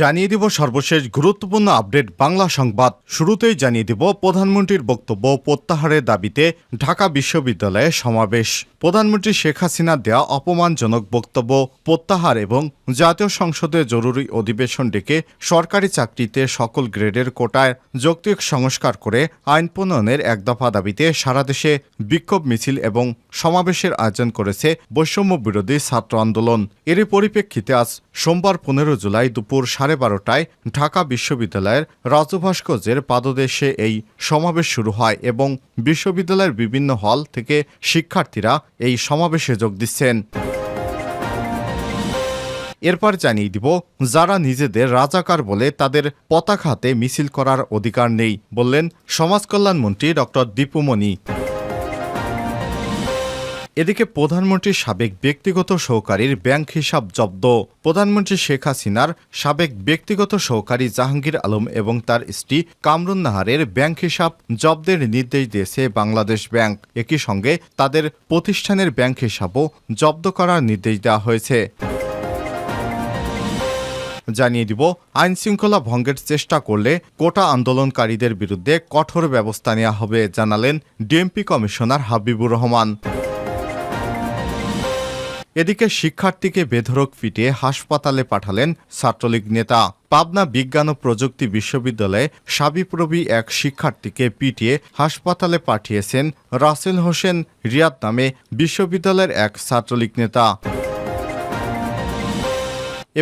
জানিয়ে দিব সর্বশেষ গুরুত্বপূর্ণ আপডেট বাংলা সংবাদ। শুরুতেই জানিয়ে দিব প্রধানমন্ত্রীর বক্তব্য প্রত্যাহারের দাবিতে ঢাকা বিশ্ববিদ্যালয়ে সমাবেশ। প্রধানমন্ত্রী শেখ হাসিনা দেয়া অপমানজনক বক্তব্য, প্রত্যাহার এবং জাতীয় সংসদের জরুরি অধিবেশন ডেকে সরকারি চাকরিতে সকল গ্রেডের কোটায় যৌক্তিক সংস্কার করে আইন প্রণয়নের এক দফা দাবিতে সারা দেশে বিক্ষোভ মিছিল এবং সমাবেশের আয়োজন করেছে বৈষম্য বিরোধী ছাত্র আন্দোলন। এরই পরিপ্রেক্ষিতে আজ সোমবার পনেরো জুলাই দুপুর সাড়ে বারোটায় ঢাকা বিশ্ববিদ্যালয়ের রাজু ভাস্কর্যের পাদদেশে এই সমাবেশ শুরু হয় এবং বিশ্ববিদ্যালয়ের বিভিন্ন হল থেকে শিক্ষার্থীরা এই সমাবেশে যোগ দিচ্ছেন। এরপর জানিয়ে দিব, যারা নিজেদের রাজাকার বলে তাদের পতাকা হাতে মিছিল করার অধিকার নেই বললেন সমাজ কল্যাণমন্ত্রী ডক্টর দীপুমণি এদিকে প্রধানমন্ত্রীর সাবেক ব্যক্তিগত সহকারীর ব্যাংক হিসাব জব্দ। প্রধানমন্ত্রী শেখ হাসিনার সাবেক ব্যক্তিগত সহকারী জাহাঙ্গীর আলম এবং তার স্ত্রী কামরুন নাহারের ব্যাংক হিসাব জব্দের নির্দেশ দিয়েছে বাংলাদেশ ব্যাংক। একই সঙ্গে তাদের প্রতিষ্ঠানের ব্যাংক হিসাবও জব্দ করার নির্দেশ দেওয়া হয়েছে। জানিয়ে দিব আইন শৃঙ্খলা ভঙ্গের চেষ্টা করলে কোটা আন্দোলনকারীদের বিরুদ্ধে কঠোর ব্যবস্থা নেওয়া হবে, জানালেন ডিএমপি কমিশনার হাবিবুর রহমান। এদিকে শিক্ষার্থীকে বেধরক পিটিয়ে হাসপাতালে পাঠালেন ছাত্রলীগ নেতা। পাবনা বিজ্ঞান ও প্রযুক্তি বিশ্ববিদ্যালয়ে সাবিপ্রবি এক শিক্ষার্থীকে পিটিয়ে হাসপাতালে পাঠিয়েছেন রাসেল হোসেন রিয়াদ নামে বিশ্ববিদ্যালয়ের এক ছাত্রলীগ নেতা।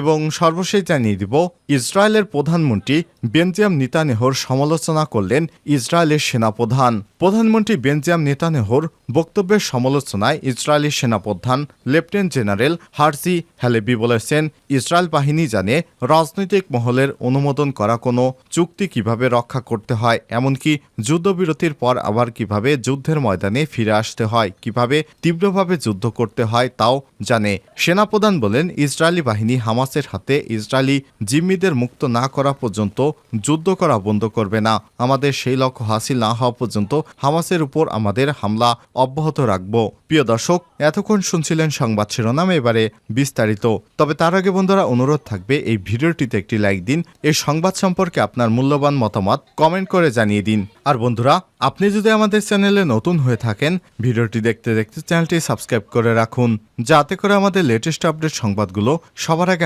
এবং সর্বশেষ জানিয়ে দিব, ইসরায়েলের প্রধানমন্ত্রী বেনজিয়াম নেতানেহর সমালোচনা করলেন ইসরায়েলের সেনাপ্রধান। প্রধানমন্ত্রী বেনজিয়াম নেতানেহর বক্তব্যের সমালোচনায় ইসরায়েলি সেনাপ্রধান লেফটেন্যান্ট জেনারেল হার্সি হ্যালেবি বলেছেন, ইসরায়েল বাহিনী জানে রাজনৈতিক মহলের অনুমোদন করা কোনো চুক্তি কীভাবে রক্ষা করতে হয়, এমনকি যুদ্ধবিরতির পর আবার কীভাবে যুদ্ধের ময়দানে ফিরে আসতে হয়, কীভাবে তীব্রভাবে যুদ্ধ করতে হয় তাও জানে। সেনাপ্রধান বলেন, ইসরায়েলি বাহিনী হামাসের হাতে ইসরায়েলি জিম্মিদের মুক্ত না করা পর্যন্ত যুদ্ধ করা বন্ধ করবে না। আমাদের সেই লক্ষ্য হাসিল না হওয়া পর্যন্ত হামাসের উপর আমাদের হামলা অব্যাহত রাখব। প্রিয় দর্শক, এতক্ষণ শুনছিলেন সংবাদ শিরোনাম, এবারে বিস্তারিত। তবে তার আগে বন্ধুরা, অনুরোধ থাকবে এই ভিডিওটিতে একটি লাইক দিন, এই সংবাদ সম্পর্কে আপনার মূল্যবান মতামত কমেন্ট করে জানিয়ে দিন। আর বন্ধুরা, আপনি যদি আমাদের চ্যানেলে নতুন হয়ে থাকেন, ভিডিওটি দেখতে দেখতে চ্যানেলটি সাবস্ক্রাইব করে রাখুন, যাতে করে আমাদের লেটেস্ট আপডেট সংবাদগুলো সবার আগে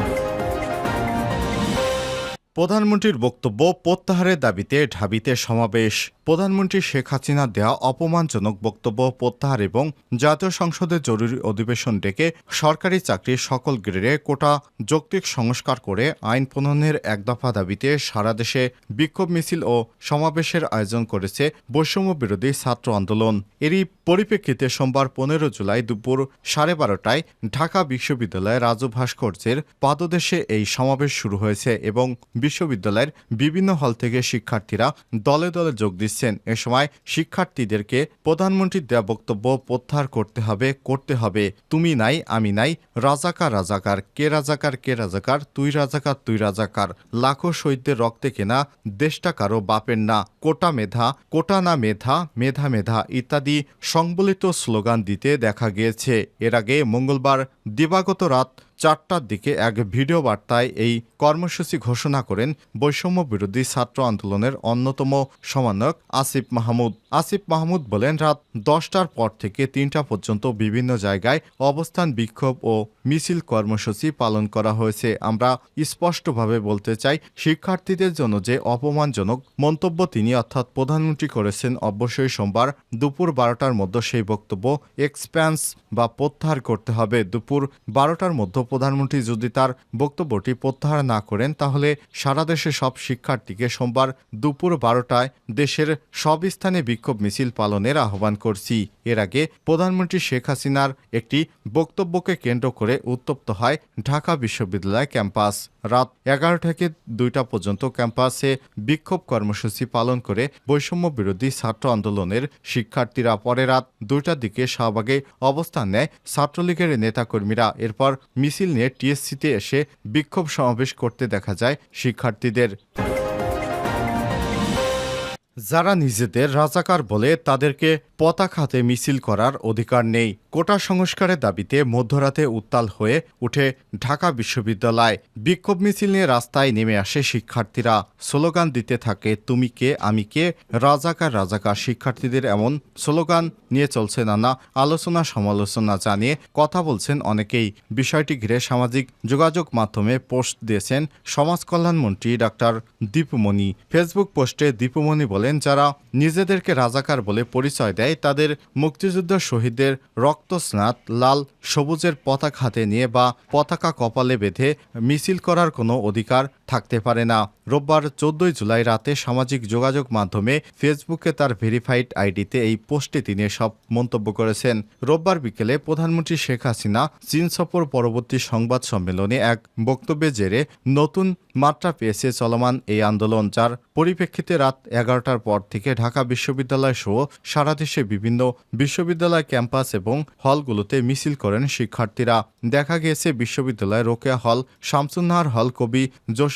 প্রধানমন্ত্রীর বক্তব্য প্রত্যাহারের দাবিতে ঢাবিতে সমাবেশ। প্রধানমন্ত্রী শেখ হাসিনা দেওয়া অপমানজনক বক্তব্য প্রত্যাহার এবং জাতীয় সংসদের জরুরি অধিবেশন ডেকে সরকারি চাকরির সকল গ্রেডে কোটা যৌক্তিক সংস্কার করে আইন প্রণয়নের এক দফা দাবিতে সারা দেশে বিক্ষোভ মিছিল ও সমাবেশের আয়োজন করেছে বৈষম্য বিরোধী ছাত্র আন্দোলন। এরই পরিপ্রেক্ষিতে সোমবার পনেরো জুলাই দুপুর সাড়ে বারোটায় ঢাকা বিশ্ববিদ্যালয়ে রাজু ভাস্কর্যের পাদদেশে এই সমাবেশ শুরু হয়েছে এবং বিশ্ববিদ্যালয়ের বিভিন্ন হল থেকে শিক্ষার্থীরা দলে দলে যোগ দিচ্ছেন। এ সময় শিক্ষার্থীদেরকে প্রধানমন্ত্রীর দেওয়া বক্তব্য প্রত্যাহার করতে হবে করতে হবে। তুমি নাই, আমি নাই, রাজাকার রাজাকার, কে রাজাকার কে রাজাকার, তুই রাজাকার তুই রাজাকার, লাখো শহীদদের রক্তে কেনা, দেশটা কারও বাপের না, কোটা মেধা, কোটা না মেধা মেধা মেধা ইত্যাদি সংবলিত স্লোগান দিতে দেখা গিয়েছে। এর আগে মঙ্গলবার দিবাগত রাত চারটার দিকে এক ভিডিও বার্তায় এই কর্মসূচি ঘোষণা করেন বৈষম্য বিরোধী ছাত্র আন্দোলনের অন্যতম সমন্বয়ক আসিফ মাহমুদ। আসিফ মাহমুদ বলেন, রাত দশটার পর থেকে তিনটা পর্যন্ত বিভিন্ন জায়গায় অবস্থান বিক্ষোভ ও মিছিল কর্মসূচি পালন করা হয়েছে। আমরা স্পষ্টভাবে বলতে চাই, শিক্ষার্থীদের জন্য যে অপমানজনক মন্তব্য তিনি অর্থাৎ প্রধানমন্ত্রী করেছেন, অবশ্যই সোমবার দুপুর বারোটার মধ্যে সেই বক্তব্য এক্সপ্যান্স বা প্রত্যাহার করতে হবে। দুপুর বারোটার মধ্যে প্রধানমন্ত্রী যদি তার বক্তব্যটি প্রত্যাহার না করেন, তাহলে সারা দেশে সব শিক্ষার্থীকে সোমবার দুপুর বারোটায় দেশের সব স্থানে বিক্ষোভ মিছিল পালনের আহ্বান করছি। এর আগে প্রধানমন্ত্রী শেখ হাসিনার একটি বক্তব্যকে কেন্দ্র করে উত্তপ্ত হয় ঢাকা বিশ্ববিদ্যালয় ক্যাম্পাস। রাত এগারো থেকে দুইটা পর্যন্ত ক্যাম্পাসে বিক্ষোভ কর্মসূচি পালন করে বৈষম্য বিরোধী ছাত্র আন্দোলনের শিক্ষার্থীরা পরে রাত দুইটার দিকে শাহবাগে অবস্থান নেয় ছাত্রলীগের নেতাকর্মীরা। এরপর মিছিল নিয়ে টিএসসিতে এসে বিক্ষোভ সমাবেশ করতে দেখা যায় শিক্ষার্থীদের। যারা নিজেদের রাজাকার বলে তাদেরকে পতাকা হাতে মিছিল করার অধিকার নেই। কোটা সংস্কারের দাবিতে মধ্যরাতে উত্তাল হয়ে উঠে ঢাকা বিশ্ববিদ্যালয়। বিক্ষোভ মিছিল নিয়ে রাস্তায় নেমে আসে শিক্ষার্থীরা। স্লোগান দিতে থাকে, তুমি কে, আমি কে? রাজাকার রাজাকার শিক্ষার্থীদের এমন স্লোগান নিয়ে চলছে নানা আলোচনা সমালোচনা জানিয়ে কথা বলছেন অনেকেই। বিষয়টি ঘিরে সামাজিক যোগাযোগ মাধ্যমে পোস্ট দিয়েছেন সমাজ কল্যাণমন্ত্রী ডাক্তার দীপমণি। ফেসবুক পোস্টে দীপুমণি বলেন, যারা নিজেদেরকে রাজাকার বলে পরিচয় দেয়, তাদের মুক্তিযুদ্ধ শহীদদের রক্তস্নাত, লাল সবুজের পতাকা হাতে নিয়ে বা পতাকা কপালে বেঁধে মিছিল করার কোনো অধিকার থাকতে পারে না। রোববার চোদ্দই জুলাই রাতে সামাজিক যোগাযোগ মাধ্যমে ফেসবুকে তার ভেরিফাইড আইডিতে এই পোস্টে তিনি সব মন্তব্য করেছেন। রোববার বিকেলে প্রধানমন্ত্রী শেখ হাসিনা চীন সফর পরবর্তী সংবাদ সম্মেলনে এক বক্তব্যে জেরে নতুন মাত্রা পেয়েছে চলমান এই আন্দোলন, যার পরিপ্রেক্ষিতে রাত এগারোটার পর থেকে ঢাকা বিশ্ববিদ্যালয় সহ সারা দেশে বিভিন্ন বিশ্ববিদ্যালয় ক্যাম্পাস এবং হলগুলোতে মিছিল করেন শিক্ষার্থীরা। দেখা গিয়েছে বিশ্ববিদ্যালয় রোকেয়া হল, শামসুন্নাহার হল কবি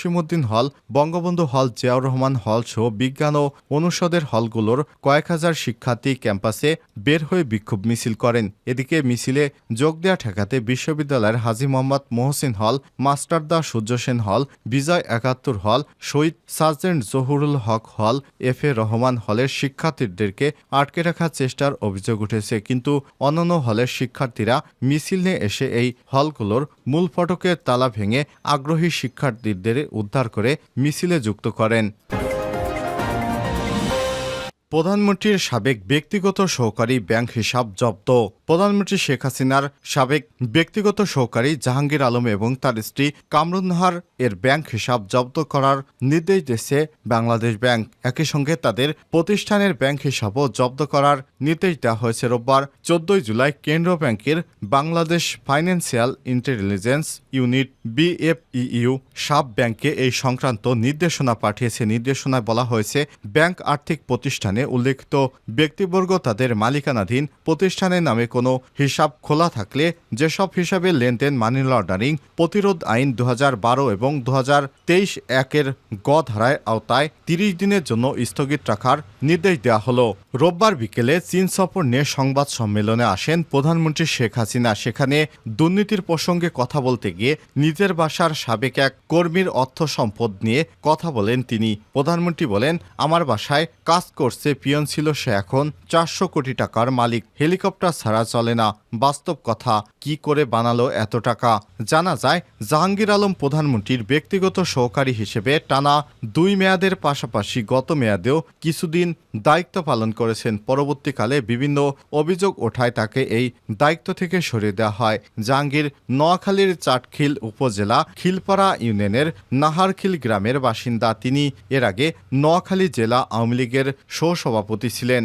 জসিমউদ্দিন হল, বঙ্গবন্ধু হল, জিয়াউর রহমান হল সহ বিজ্ঞান ও অনুষদের হলগুলোর কয়েক হাজার শিক্ষার্থী ক্যাম্পাসে বের হয়ে বিক্ষোভ মিছিল করেন। এদিকে মিছিলে যোগ দেওয়া ঠেকাতে বিশ্ববিদ্যালয়ের হাজি মোহাম্মদ মোহসিন হল, মাস্টারদা সূর্য সেন হল, বিজয় একাত্তর হল, শহীদ সার্জেন্ট জহুরুল হক হল, এফ এ রহমান হলের শিক্ষার্থীদেরকে আটকে রাখার চেষ্টার অভিযোগ উঠেছে। কিন্তু অন্যান্য হলের শিক্ষার্থীরা মিছিল নিয়ে এসে এই হলগুলোর মূল ফটকের তালা ভেঙে আগ্রহী শিক্ষার্থীদের উদ্ধার করে মিছিলে যুক্ত করেন। প্রধানমন্ত্রীর সাবেক ব্যক্তিগত সহকারী ব্যাংক হিসাব জব্দ। প্রধানমন্ত্রী শেখ হাসিনার সাবেক ব্যক্তিগত সহকারী জাহাঙ্গীর আলম এবং তার স্ত্রী কামরুন্নাহার এর ব্যাংক হিসাব জব্দ করার নির্দেশ দিয়েছে বাংলাদেশ ব্যাংক। একই সঙ্গে তাদের প্রতিষ্ঠানের ব্যাংক হিসাবও জব্দ করার নির্দেশ দেওয়া হয়েছে রোববার, চোদ্দই জুলাই কেন্দ্রীয় ব্যাংকের Bangladesh financial intelligence unit BFIU sub ব্যাংকে এই সংক্রান্ত নির্দেশনা পাঠিয়েছে। নির্দেশনায় বলা হয়েছে, ব্যাংক আর্থিক প্রতিষ্ঠানে উল্লেখিত ব্যক্তিবর্গ তাদের মালিকানাধীন প্রতিষ্ঠানের নামে কোনো হিসাব খোলা থাকলে যেসব হিসাবে লেনদেন মানি লন্ডারিং প্রতিরোধ আইন দু বারো এবং দু হাজার তেইশ একের গ ধারায় আওতায় তিরিশ দিনের জন্য স্থগিত রাখার নির্দেশ দেওয়া হলো। রোববার বিকেলে চীন সফর নিয়ে সংবাদ সম্মেলনে আসেন প্রধানমন্ত্রী শেখ হাসিনা। সেখানে দুর্নীতির প্রসঙ্গে কথা বলতে গিয়ে নিজের বাসার সাবেক এক কর্মীর অর্থ সম্পদ নিয়ে কথা বলেন তিনি। প্রধানমন্ত্রী বলেন, আমার বাসায় কাজ করছে, পিয়ন ছিল সে এখন চারশো কোটি টাকার মালিক। হেলিকপ্টার ছাড়া চলে না। বাস্তব কথা, কি করে বানালো এত টাকা? জানা যায়, জাহাঙ্গীর আলম প্রধানমন্ত্রীর ব্যক্তিগত সহকারী হিসেবে টানা দুই মেয়াদের পাশাপাশি গত মেয়াদেও কিছুদিন দায়িত্ব পালন করেছেন। পরবর্তীকালে বিভিন্ন অভিযোগ ওঠায় তাকে এই দায়িত্ব থেকে সরিয়ে দেওয়া হয়। জাহাঙ্গীর নোয়াখালীর চাটখিল উপজেলা খিলপাড়া ইউনিয়নের নাহারখিল গ্রামের বাসিন্দা। তিনি এর আগে নোয়াখালী জেলা আওয়ামী লীগের সহসভাপতি ছিলেন।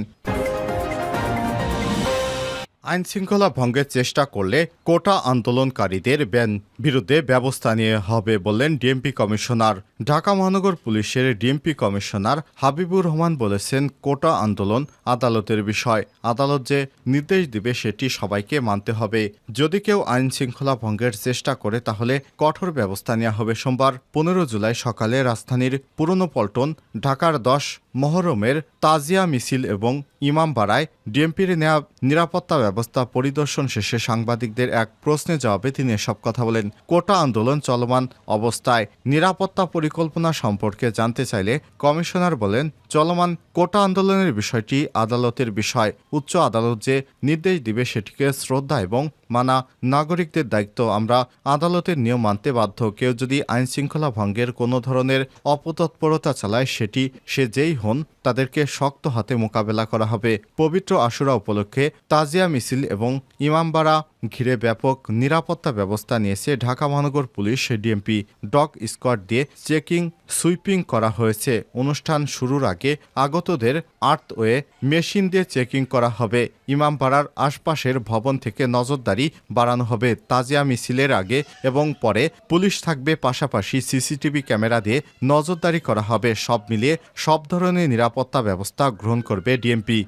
আইন শৃঙ্খলা ভঙ্গের চেষ্টা করলে কোটা আন্দোলনকারীদের ব্যান বিরুদ্ধে ব্যবস্থা নিয়ে হবে বললেন ডিএমপি কমিশনার। ঢাকা মহানগর পুলিশের ডিএমপি কমিশনার হাবিবুর রহমান বলেছেন, কোটা আন্দোলন আদালতের বিষয়। আদালত যে নির্দেশ দিবে সেটি সবাইকে মানতে হবে। যদি কেউ আইন শৃঙ্খলা ভঙ্গের চেষ্টা করে, তাহলে কঠোর ব্যবস্থা নেওয়া হবে। সোমবার পনেরো জুলাই সকালে রাজধানীর পুরনো পল্টন, ঢাকার দশ মহরমের তাজিয়া মিছিল এবং ইমামবাড়ায় ডিএমপির নেওয়া নিরাপত্তা ব্যবস্থা পরিদর্শন শেষে সাংবাদিকদের এক প্রশ্নে জবাবে তিনি এসব কথা বলেন। কোটা আন্দোলন চলমান অবস্থায় নিরাপত্তা পরিকল্পনা সম্পর্কে জানতে চাইলে কমিশনার বলেন, চলমান কোটা আন্দোলনের বিষয়টি আদালতের বিষয়। উচ্চ আদালত যে নির্দেশ দিবে সেটিকে শ্রদ্ধা এবং মানা নাগরিকদের দায়িত্ব, আমরা আদালতের নিয়ম মানতে বাধ্য। কেউ যদি আইন শৃঙ্খলা ভঙ্গের কোনো ধরনের অপতৎপরতা চালায়, সেটি সে যেই হন, তাদেরকে শক্ত হাতে মোকাবেলা করা হবে। পবিত্র আশুরা উপলক্ষে তাজিয়া মিছিল এবং ইমামবাড়া ঘিরে ব্যাপক নিরাপত্তা ব্যবস্থা নিয়েছে ঢাকা মহানগর পুলিশ, ডিএমপি, ডগ স্কোয়াড দিয়ে চেকিং, সুইপিং করা হয়েছে। অনুষ্ঠান শুরুর আগে আগতদের আর্থওয়ে মেশিন দিয়ে চেকিং করা হবে। ইমামপাড়ার আশপাশের ভবন থেকে নজরদারি বাড়ানো হবে। তাজিয়া মিছিলের আগে এবং পরে পুলিশ থাকবে পাশাপাশি সিসিটিভি ক্যামেরা দিয়ে নজরদারি করা হবে। সব মিলিয়ে সব ধরনের নিরাপত্তা ব্যবস্থা গ্রহণ করবে ডিএমপি।